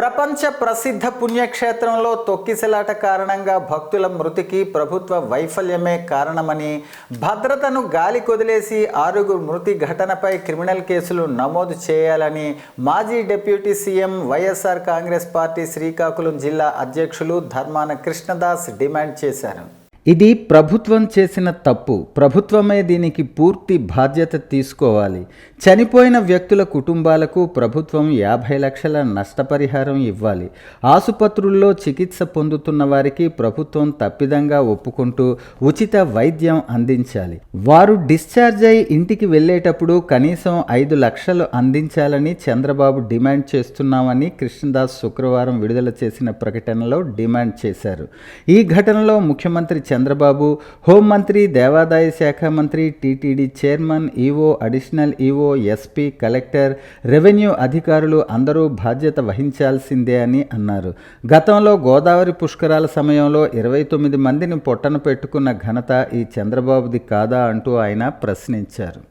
ప్రపంచ ప్రసిద్ధ పుణ్యక్షేత్రంలో తొక్కిసలాట కారణంగా భక్తుల మృతికి ప్రభుత్వ వైఫల్యమే కారణమని భద్రతను గాలి కొదిలేసి ఆరుగురు మృతి ఘటనపై క్రిమినల్ కేసులు నమోదు చేయాలని మాజీ deputy CM YSR Congress party Srikakulam జిల్లా అధ్యక్షులు ధర్మాన కృష్ణదాస్ డిమాండ్ చేశారు. ఇది ప్రభుత్వం చేసిన తప్పు. ప్రభుత్వమే దీనికి పూర్తి బాధ్యత తీసుకోవాలి. చనిపోయిన వ్యక్తుల కుటుంబాలకు ప్రభుత్వం యాభై లక్షల నష్టపరిహారం ఇవ్వాలి. ఆసుపత్రుల్లో చికిత్స పొందుతున్న వారికి ప్రభుత్వం తప్పిదంగా ఒప్పుకుంటూ ఉచిత వైద్యం అందించాలి. వారు డిశ్చార్జ్ అయి ఇంటికి వెళ్ళేటప్పుడు కనీసం ఐదు లక్షలు అందించాలని చంద్రబాబు డిమాండ్ చేస్తున్నామని కృష్ణదాస్ శుక్రవారం విడుదల చేసిన ప్రకటనలో డిమాండ్ చేశారు. ఈ ఘటనలో ముఖ్యమంత్రి చంద్రబాబు. హోంమంత్రి దేవాదాయ శాఖ మంత్రి TTD chairman EO additional EO SP collector revenue అధికారులు అందరూ బాధ్యత వహించాల్సిందే అని అన్నారు. గతంలో గోదావరి పుష్కరాల సమయంలో ఇరవై తొమ్మిది మందిని పొట్టన పెట్టుకున్న ఘనత ఈ చంద్రబాబుది కాదా అంటూ ఆయన ప్రశ్నించారు.